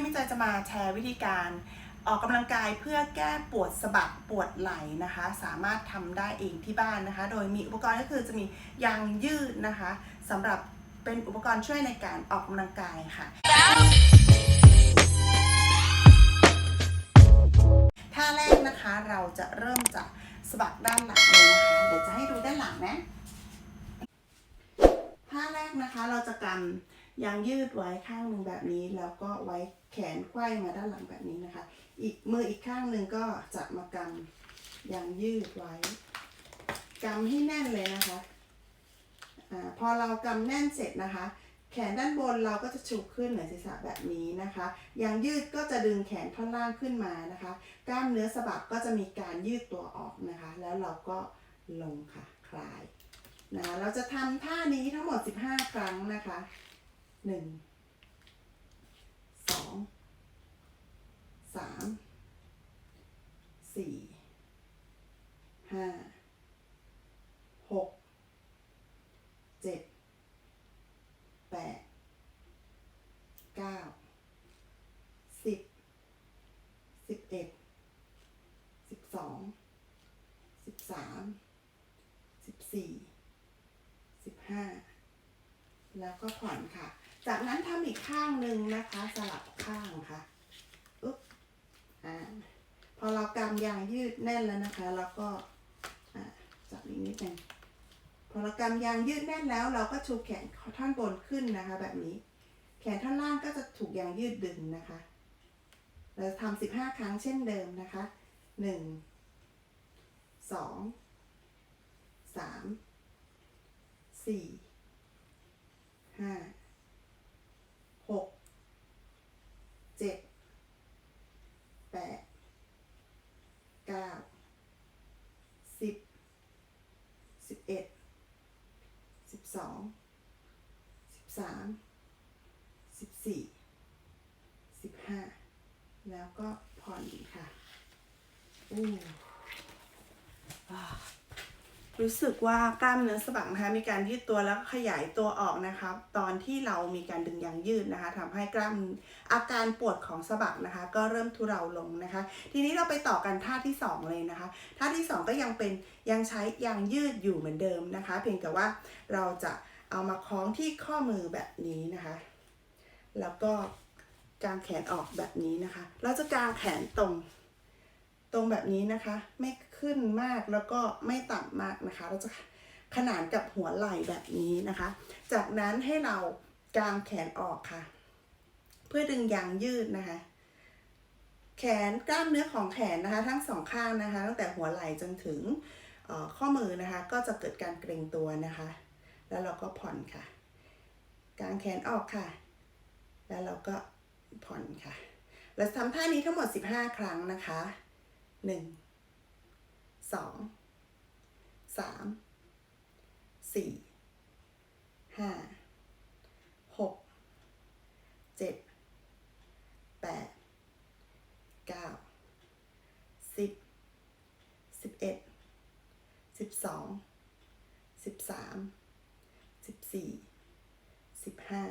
ยังไม่ใจะมาแชร์วิธีการออกกำลังกายเพื่อแก้ปวดสะบักปวดไหล่นะคะ สามารถทำได้เองที่บ้านนะคะ โดยมีอุปกรณ์ก็คือจะมียางยืดนะคะสำหรับเป็นอุปกรณ์ช่วยในการออกกำลังกายค่ะ ท่าแรกนะคะเราจะเริ่มจากสะบักด้านหลังเลยนะคะ เดี๋ยวจะให้ดูด้านหลังนะาแรกนะคะ เราจะกำยางยืดไว้ข้างหนึ่งแบบนี้ แล้วก็ไว้แขนไขว้มาด้านหลังแบบนี้นะคะ อีกมืออีกข้างหนึ่งก็จะมากำยางยืดไว้กำให้แน่นเลยนะคะอพอเรากำแน่นเสร็จนะคะ แขนด้านบนเราก็จะชูขึ้นเหนือศีรษะแบบนี้นะคะยางยืดก็จะดึงแขนท่อนล่างขึ้นมานะคะ กล้ามเนื้อสะบักก็จะมีการยืดตัวออกนะคะ แล้วเราก็ลงค่ะคลาย นะเราจะทำท่านี้ทั้งหมด 15 ครั้งนะคะ 1 2 3 4 5 6 7 8 9 10 11 12 13 14 ห้าแล้วก็ผ่อนค่ะ จากนั้นทำอีกข้างหนึ่งนะคะ สลับข้างค่ะอุ๊บอ่าพอเรากำยางยืดแน่นแล้วนะคะ แล้วก็อ่าจับอีกนิดหนึงพอเรากำยางยืดแน่นแล้ว เราก็ชูแขนท่อนบนขึ้นนะคะ แบบนี้ แขนท่อนล่างก็จะถูกยางยืดดึงนะคะ เราจะทำสิบห้าครั้งเช่นเดิมนะคะหนึ่งสองสาม สี่ห้าหกเจ็ดแปดเก้าสิบสิบเอ็ดสิบสองสิบสามสิบสี่สิบห้าแล้วก็ผ่อนค่ะอู้อ่า รู้สึกว่ากล้ามเนื้อสะบักนะคะมีการยืดตัวแล้วขยายตัวออกนะคะตอนที่เรามีการดึงยางยืดนะคะทำให้กล้ามอาการปวดของสะบักนะคะ ก็เริ่มทุเลาลงนะคะ ทีนี้เราไปต่อกันท่าที่สองเลยนะคะ ท่าที่สองก็ยังเป็นยังใช้ยางยืดอยู่เหมือนเดิมนะคะ เพียงแต่ว่าเราจะเอามาคล้องที่ข้อมือแบบนี้นะคะ แล้วก็กางแขนออกแบบนี้นะคะ เราจะกางแขนตรง ตรงแบบนี้นะคะ ไม่ขึ้นมากแล้วก็ไม่ต่ำมากนะคะ เราจะขนานกับหัวไหล่แบบนี้นะคะ จากนั้นให้เรากางแขนออกค่ะ เพื่อดึงยางยืดนะคะ แขนกล้ามเนื้อของแขนนะคะ ทั้งสองข้างนะคะ ตั้งแต่หัวไหล่จนถึงข้อมือนะคะ ก็จะเกิดการเกร็งตัวนะคะ แล้วเราก็ผ่อนค่ะ กางแขนออกค่ะ แล้วเราก็ผ่อนค่ะ เราทำท่านี้ทั้งหมด 15 ครั้งนะคะ หนึ่งสองสามสี่ห้าหกเจ็ดแปดเก้าสิบสิบเอ็ดสิบสองสิบสามสิบสี่สิบห้า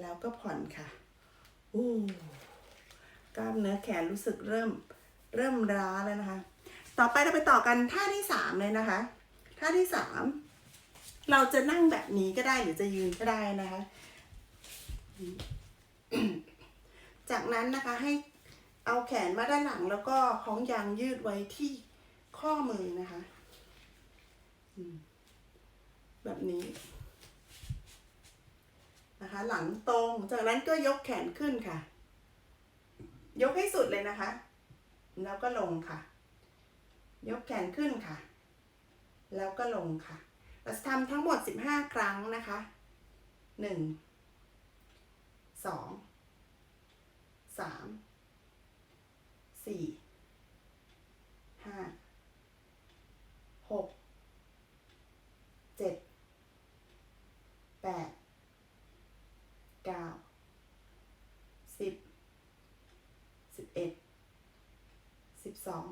แล้วก็ผ่อนค่ะ อู้กล้ามเนื้อแขนรู้สึกเริ่ม เริ่มร้าแล้วนะคะ ต่อไปเราไปต่อกันท่าที่สามเลยนะคะ ท่าที่สามเราจะนั่งแบบนี้ก็ได้หรือจะยืนก็ได้นะคะ จากนั้นนะคะให้เอาแขนมาด้านหลังแล้วก็คล้องยางยืดไว้ที่ข้อมือนะคะแบบนี้นะคะ หลังตรง จากนั้นก็ยกแขนขึ้นค่ะ ยกให้สุดเลยนะคะ แล้วก็ลงค่ะ ยกแขนขึ้นค่ะ แล้วก็ลงค่ะ เราจะทำทั้งหมด 15 ครั้งนะคะ 1 2 3 สอง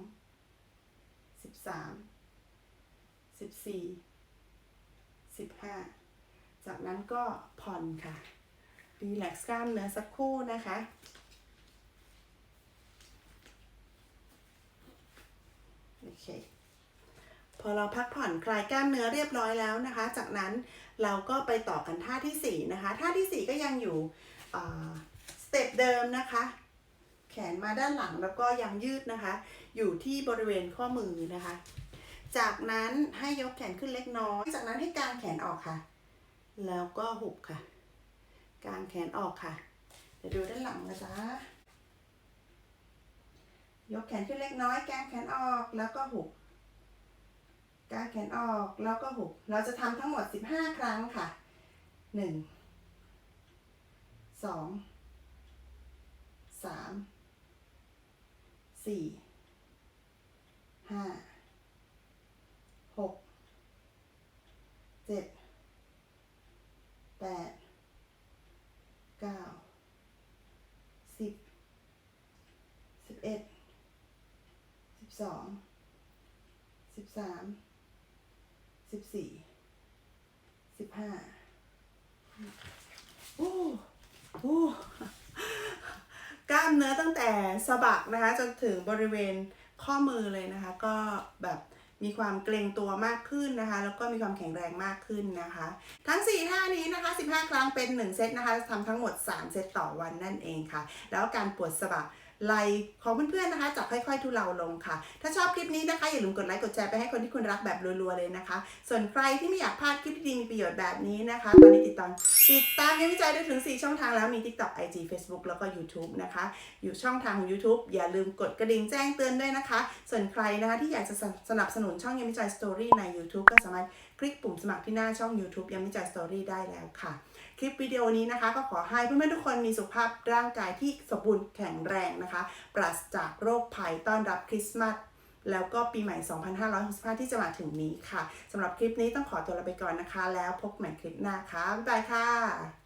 สิบสามสิบสี่สิบห้าจากนั้นก็ผ่อนค่ะ รีแลกซ์กล้ามเนื้อสักคู่นะคะโอเคพอเราพักผ่อนคลายกล้ามเนื้อเรียบร้อยแล้วนะคะ จากนั้นเราก็ไปต่อกันท่าที่ 4 นะคะ ท่าที่ 4 ก็ยังอยู่สเต็ปเดิมนะคะ ขนมาด้านหลังแล้วก็ยังยืดนะคะ อยู่ที่บริเวณข้อมือนะคะ จากนั้นให้ยกแขนขึ้นเล็กน้อย จากนั้นให้กางแขนออกค่ะ แล้วก็หุบค่ะ กางแขนออกค่ะ เดี๋ยวดูด้านหลังนะจ๊ะ ยกแขนขึ้นเล็กน้อย กางแขนออกแล้วก็หุบ กางแขนออกแล้วก็หุบ เราจะทำทั้งหมด 15 ครั้งค่ะ 1 2 3 4 5 6 7 8 9 10 11 12สิบสามสิบสี่สิบห้าโอ้โอ้ กล้ามเนื้อตั้งแต่สะบักนะคะจนถึงบริเวณข้อมือเลยนะคะ ก็แบบมีความเกรงตัวมากขึ้นนะคะ แล้วก็มีความแข็งแรงมากขึ้นนะคะ ทั้ง 4 ท่านี้นะคะ 15 ครั้งเป็น 1 เซตนะคะทำทั้งหมด 3 เซตต่อวันนั่นเองค่ะ แล้วการปวดสะบัก ไหล่ของเพื่อนๆนะคะจะค่อยๆทุเลาลงค่ะ ถ้าชอบคลิปนี้นะคะอย่าลืมกดไลค์กดแชร์ไปให้คนที่คุณรักแบบรัวๆเลยนะคะ ส่วนใครที่ไม่อยากพลาดคลิปดีๆมีประโยชน์แบบนี้นะคะ ตอนนี้ติดตามติดตามยังวิจัยได้ถึง 4 ช่องทางแล้วมี TikTok IG Facebook แล้วก็ YouTube นะคะ อยู่ช่องทางของ YouTube อย่าลืมกดกระดิ่งแจ้งเตือนด้วยนะคะ ส่วนใครนะคะที่อยากจะสนับสนุนช่องยังวิจัยสตอรี่ใน YouTube ก็สามารถคลิกปุ่มสมัครที่หน้าช่อง YouTube ยังวิจัยสตอรี่ได้แล้วค่ะ คลิปวิดีโอนี้นะคะ ก็ขอให้เพื่อนๆทุกคนมีสุขภาพร่างกายที่สมบูรณ์แข็งแรงนะคะ ปราศจากโรคภัยต้อนรับคริสต์มาสแล้วก็ปีใหม่ 2565 ที่จะมาถึงนี้ค่ะสำหรับคลิปนี้ต้องขอตัวลาไปก่อนนะคะ แล้วพบใหม่คลิปหน้าค่ะ บ๊ายบายค่ะ